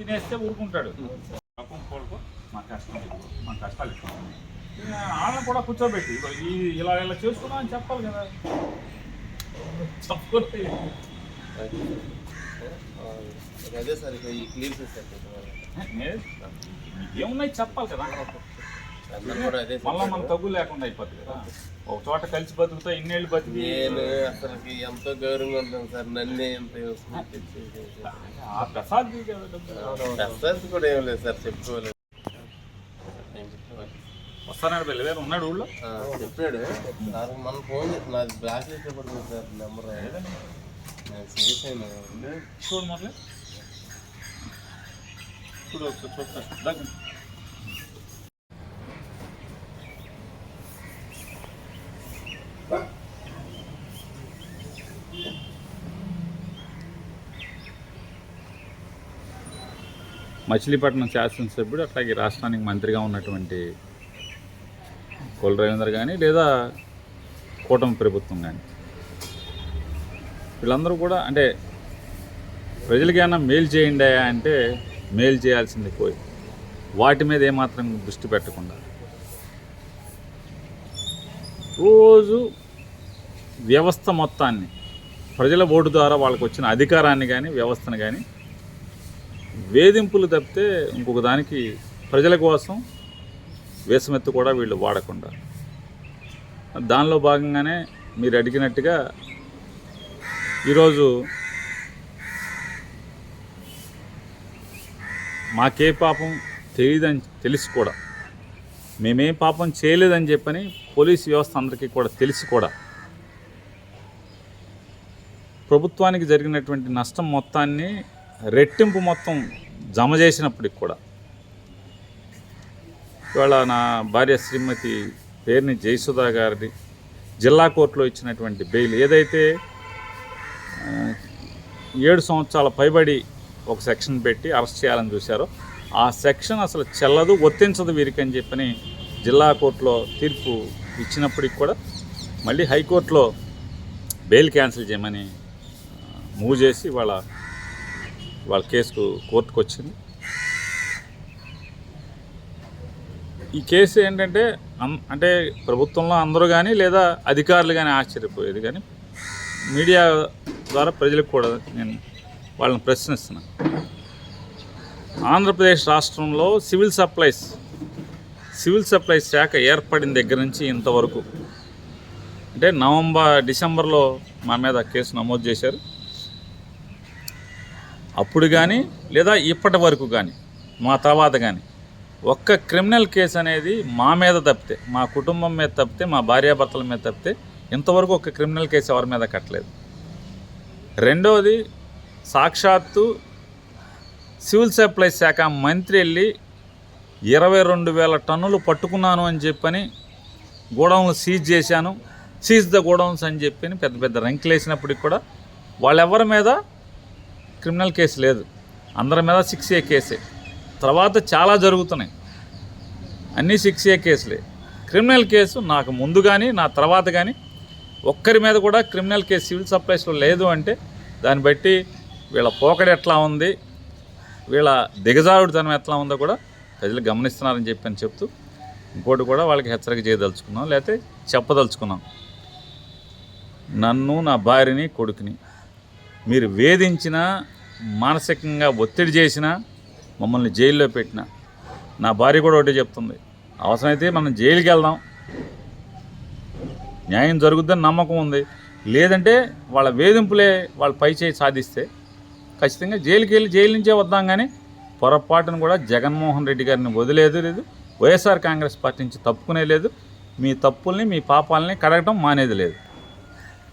తినేస్తే ఊరుకుంటాడు. పాపం కోలుకో మా కష్టం మా కష్టాలు ఎక్కువ ఇక వాళ్ళని కూడా కూర్చోబెట్టి ఈ ఇలా ఇలా చేసుకున్నా అని చెప్పాలి కదా. చెప్పకపోతే అదే సార్ ఈ క్లీన్ చేసేది నే- ఏమున్నాయి చెప్పాలి కదా. మళ్ళీ మన తగ్గు లేకుండా అయిపోతుంది కదా. ఒక చోట కలిసి బతుకుతా ఇన్నేళ్ళు బతికి నేను అసలుకి ఎంతో గౌరవంగా ఉంటాను సార్ నన్నే ఎంత ఆ ప్రసాద్. ప్రస్తుతానికి కూడా ఏం లేదు సార్ చెప్పుకోలేదు. వస్తానాడు వెళ్ళి ఉన్నాడు ఊళ్ళో? చెప్పాడు. నాకు మన ఫోన్ చేసి నాది బ్లాక్ లిస్ట్ పడుతుంది సార్ నెంబర్. నేను చూడు మొదలు చూడు ఒకసారి మచిలీపట్నం శాసనసభ్యుడు అట్లాగే రాష్ట్రానికి మంత్రిగా ఉన్నటువంటి కొల్ రవీంద్ర కానీ లేదా కూటమి ప్రభుత్వం కానీ వీళ్ళందరూ కూడా అంటే ప్రజలకి ఏమైనా మేలు చేయండి అంటే మేలు చేయాల్సింది పోయి వాటి మీద ఏమాత్రం దృష్టి పెట్టకుండా. రోజు వ్యవస్థ మొత్తాన్ని ప్రజల ఓటు ద్వారా వాళ్ళకు వచ్చిన అధికారాన్ని కానీ వ్యవస్థను కానీ వేధింపులు తప్పితే ఇంకొక దానికి ప్రజల కోసం వేసమెత్తు కూడా వీళ్ళు వాడకుండా. దానిలో భాగంగానే మీరు అడిగినట్టుగా ఈరోజు మాకే పాపం తెలియదని తెలిసి కూడా. మేమేం పాపం చేయలేదని చెప్పని పోలీస్ వ్యవస్థ అందరికీ కూడా తెలిసి కూడా. ప్రభుత్వానికి జరిగినటువంటి నష్టం మొత్తాన్ని రెట్టింపు మొత్తం జమ చేసినప్పటికి కూడా ఇవాళ నా భార్య శ్రీమతి పేరుని జయసుధా గారిని జిల్లా కోర్టులో ఇచ్చినటువంటి బెయిల్ ఏదైతే ఏడు సంవత్సరాల పైబడి ఒక సెక్షన్ పెట్టి అరెస్ట్ చేయాలని చూశారో ఆ సెక్షన్ అసలు చెల్లదు వర్తించదు వీరికి అని చెప్పని జిల్లా కోర్టులో తీర్పు ఇచ్చినప్పటికి కూడా మళ్ళీ హైకోర్టులో బెయిల్ క్యాన్సిల్ చేయమని మూవ్ చేసి వాళ్ళ వాళ్ళ కేసుకు కోర్టుకు వచ్చింది ఈ కేసు ఏంటంటే అం- అంటే ప్రభుత్వంలో అందరూ కానీ లేదా అధికారులు కానీ ఆశ్చర్యపోయేది కానీ మీడియా ద్వారా ప్రజలకు కూడా నేను వాళ్ళని ప్రశ్నిస్తున్నాను ఆంధ్రప్రదేశ్ రాష్ట్రంలో సివిల్ సప్లైస్ సివిల్ సప్లైస్ శాఖ ఏర్పడిన దగ్గర నుంచి ఇంతవరకు అంటే నవంబర్ డిసెంబర్లో మా మీద కేసు నమోదు చేశారు. అప్పుడు కానీ లేదా ఇప్పటి వరకు కానీ మా తర్వాత కానీ ఒక్క క్రిమినల్ కేసు అనేది మా మీద తప్పితే మా కుటుంబం మీద తప్పితే మా భార్యాభర్తల మీద తప్పితే ఇంతవరకు ఒక క్రిమినల్ కేసు ఎవరి మీద కట్టలేదు. రెండవది సాక్షాత్తు సివిల్ సప్లైస్ శాఖ మంత్రి వెళ్ళి ఇరవై రెండు వేల టన్నులు పట్టుకున్నాను అని చెప్పని గోడౌన్లు సీజ్ చేశాను. సీజ్ ద గోడౌన్స్ అని చెప్పి పెద్ద పెద్ద రంకులు వేసినప్పటికి కూడా వాళ్ళెవరి మీద క్రిమినల్ కేసు లేదు. అందరి మీద సిక్స్ ఏ కేసే. తర్వాత చాలా జరుగుతున్నాయి. అన్నీ సిక్స్ ఏ కేసులే. క్రిమినల్ కేసు నాకు ముందు కానీ నా తర్వాత కానీ ఒక్కరి మీద కూడా క్రిమినల్ కేసు సివిల్ సప్లైస్లో లేదు అంటే దాన్ని బట్టి వీళ్ళ పోకడ ఎట్లా ఉంది వీళ్ళ దిగజారుడుతనం ఎట్లా ఉందో కూడా ప్రజలు గమనిస్తున్నారని చెప్పి అని చెప్తూ ఇంకోటి కూడా వాళ్ళకి హెచ్చరిక చేయదలుచుకున్నాం. లేకపోతే చెప్పదలుచుకున్నాం. నన్ను నా భార్యని కొడుకుని మీరు వేధించినా మానసికంగా ఒత్తిడి చేసినా మమ్మల్ని జైల్లో పెట్టిన. నా భార్య కూడా ఒకటే చెప్తుంది అవసరమైతే మనం జైలుకి వెళ్దాం. న్యాయం జరుగుద్దని నమ్మకం ఉంది. లేదంటే వాళ్ళ వేధింపులే వాళ్ళ పై చేయి సాధిస్తే ఖచ్చితంగా జైలుకి వెళ్ళి జైలు నుంచే వద్దాం కానీ పొరపాటును కూడా జగన్మోహన్ రెడ్డి గారిని వదిలేదు లేదు. వైఎస్ఆర్ కాంగ్రెస్ పార్టీ నుంచి తప్పుకునే లేదు. మీ తప్పుల్ని మీ పాపాలని కడగటం మానేది లేదు.